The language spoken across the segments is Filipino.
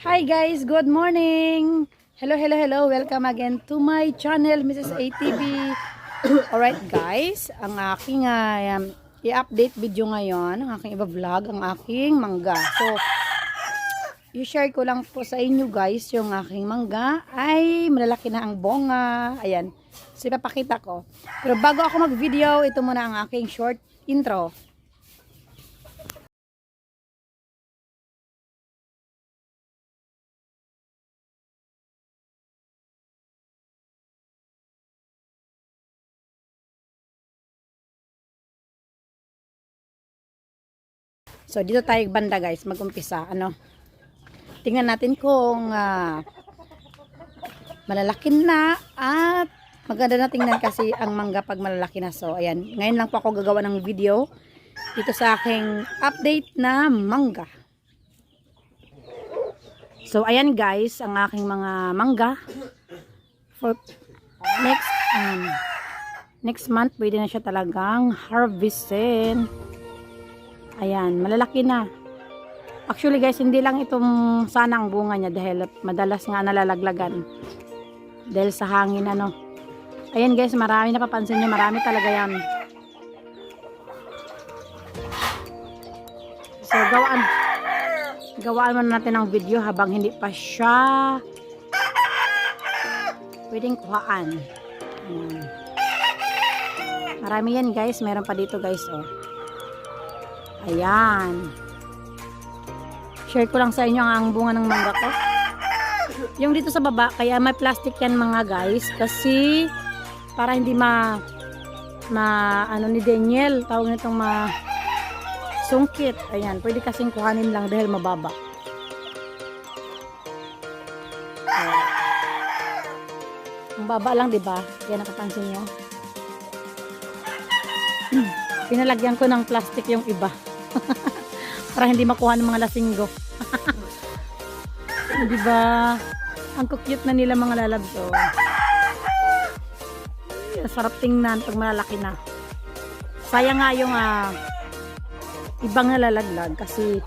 Hi guys, good morning. Hello, hello, hello. Welcome again to my channel, Mrs. ATV. Alright guys, ang aking uh, i-update video ngayon, ang aking iba-vlog, ang aking mangga. So, i-share ko lang po sa inyo guys, yung aking mangga ay malalaki na ang bonga. Ayan, so ipapakita ko. Pero bago ako mag-video, ito muna ang aking short intro. So, dito tayo banda guys, mag-umpisa. Ano? Tingnan natin kung ah, malalaki na at maganda na tingnan kasi ang mangga pag malalaki na. So, ayan. Ngayon lang po ako gagawa ng video dito sa aking update na mangga. So, ayan guys, ang aking mga mangga. For next, um, next month, pwede na siya talagang harvestin. Ayan, malalaki na. Actually guys, hindi lang itong sana ang bunga niya dahil madalas nga nalalaglagan. Dahil sa hangin ano. Ayan guys, marami napapansin niyo, marami talaga yan. So gawaan gawaan muna natin ng video habang hindi pa siya pwedeng kuhaan. Ayan. Marami yan guys, meron pa dito guys oh. Ayan. Share ko lang sa inyo ang bunga ng mangga ko. Yung dito sa baba, kaya may plastic yan mga guys. Kasi, para hindi ma, ma, ano ni Daniel, tawag nitong ma, sungkit. Ayan, pwede kasing kuhanin lang dahil mababa. Ang baba lang, di ba? Yan nakapansin nyo. Pinalagyan ko ng plastic yung iba. Para hindi makuha ng mga lasinggo. Di ba? Ang cute na nila mga lalabs. Oh. Sarap tingnan pag malalaki na. Sayang nga yung ah, ibang nalalaglag kasi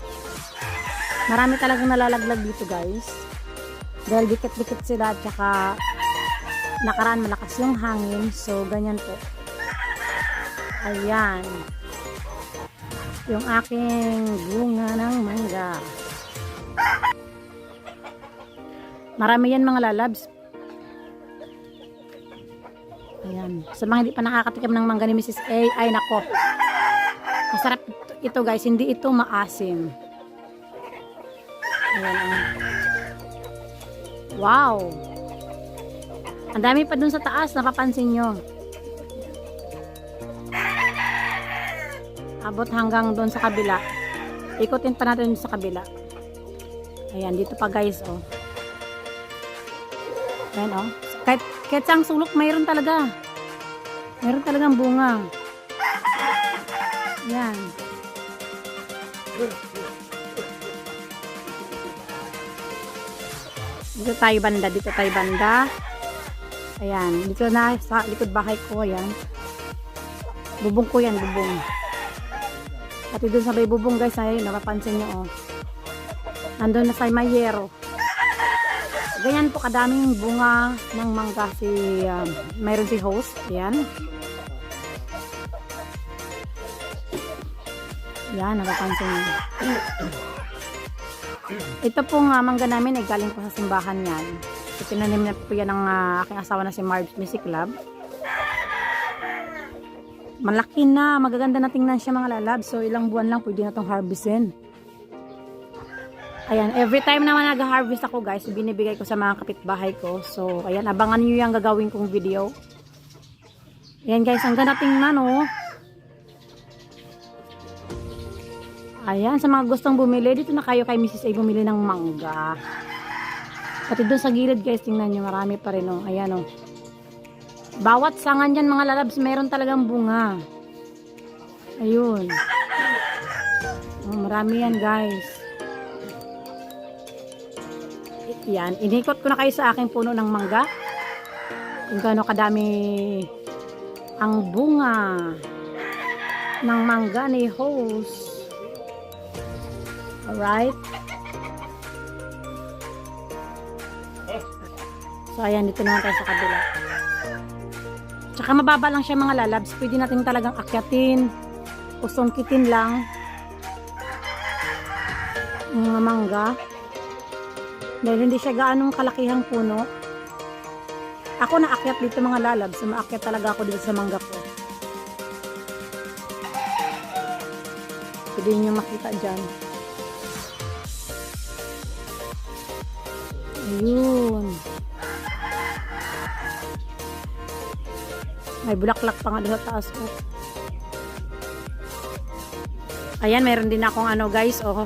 marami talagang nalalaglag dito guys. Dahil dikit-dikit sila at saka nakaraan malakas yung hangin. So, ganyan po. Ayan. Yung aking bunga ng mangga. Marami yan mga lalabs. Ayan. Sa mga hindi pa nakakatikim ng mangga ni Mrs. A, ay nako. Masarap ito, guys. Hindi ito maasim. Ayan. Wow. Ang dami pa dun sa taas. Napapansin nyo. Abot hanggang doon sa kabila. Ikutin pa natin sa kabila. Ayan dito pa guys oh. Ayan oh. Kahit, kahit sang sulok mayroon talaga. Mayroon talagang bunga. Ayan. Dito tayo banda dito tayo banda. Ayan dito na sa likod bahay ko ayan. Bubong ko yan bubong Pati dun sa may guys, ay napapansin nyo oh. Nandun na sa mayero. Ganyan po kadaming bunga ng mangga si um, mayroon si host. Yan. Yan, napapansin nyo. Ito pong uh, mangga namin ay galing po sa simbahan yan. Itinanim na po yan ng uh, aking asawa na si Marbs Music Club malaki na, magaganda na tingnan siya mga lalab. So, ilang buwan lang pwede na itong harvestin. Ayan, every time naman nag-harvest ako guys, binibigay ko sa mga kapitbahay ko. So, ayan, abangan nyo yung gagawin kong video. Ayan guys, ang ganda tingnan oh. Ayan, sa mga gustong bumili, dito na kayo kay Mrs. A bumili ng mangga. Pati doon sa gilid guys, tingnan nyo, marami pa rin oh. Ayan oh. Bawat sangan yan mga lalabs, meron talagang bunga. Ayun. Oh, marami yan guys. Yan, inikot ko na kayo sa aking puno ng mangga. Kung gaano kadami ang bunga ng mangga ni host. Alright. So, ayan, dito naman tayo sa kabila. Tsaka mababa lang siya mga lalabs. Pwede natin talagang akyatin o sungkitin lang. Mga mangga. Dahil hindi siya gaanong kalakihang puno. Ako naakyat dito mga lalabs. Maakyat talaga ako dito sa mangga ko. Pwede nyo makita dyan. Ayun. May bulaklak pa nga doon taas ko. Ayan, meron din akong ano guys, oh.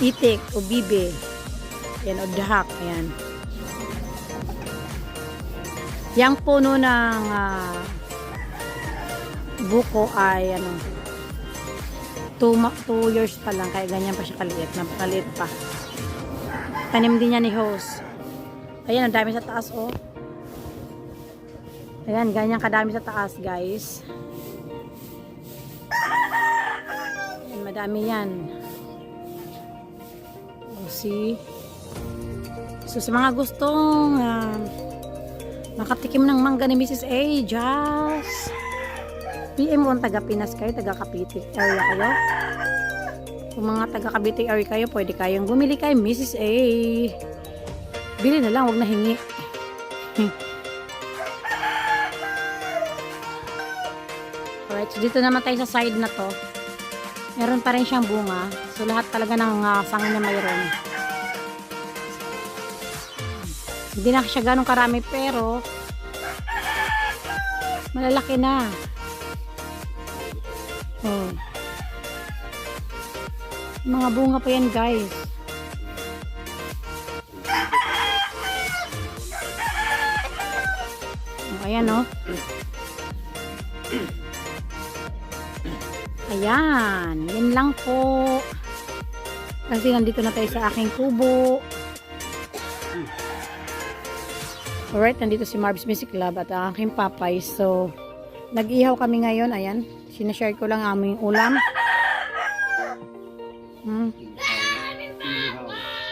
Itik o bibe. Ayan, o dahak. Ayan. Yang puno ng ah, buko ay ano, 2 years pa lang, kaya ganyan pa siya kaliit. Napakaliit pa. Tanim din niya ni Hose. Ayan, ang dami sa taas, oh. Ayan, ganyan kadami sa taas, guys. Ayan, madami yan. Oh, see? So, sa mga gustong ah, makatikim ng mangga ni Mrs. A, just PM kung taga Pinas kayo, taga Cavite area kayo. Kung mga taga Cavite area kayo, pwede kayong bumili kay Mrs. A. Bili na lang, wag na hingi. Alright, so dito naman tayo sa side na to. Meron pa rin siyang bunga. So lahat talaga ng uh, sanga niya mayroon. Hindi na siya ganun karami pero malalaki na. Oh. Mga bunga pa yan guys. Oh, ayan oh. Ayan. Yan lang po. Kasi nandito na tayo sa aking kubo. Alright, nandito si Marbs Music Club at ang aking papay. So, nag-ihaw kami ngayon. Ayan. Sinashare ko lang ang aming ulam. Hmm.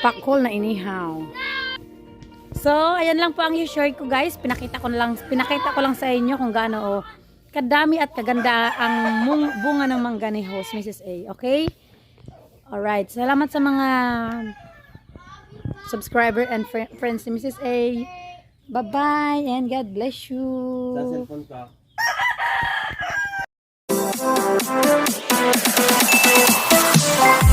Pakol na inihaw. So, ayan lang po ang i-share ko guys. Pinakita ko lang, pinakita ko lang sa inyo kung gaano oh, kadami at kaganda ang bunga ng mangga ni host Mrs. A. Okay? Alright. Salamat sa mga subscriber and fri- friends ni Mrs. A. Bye-bye and God bless you. Sa cellphone ka.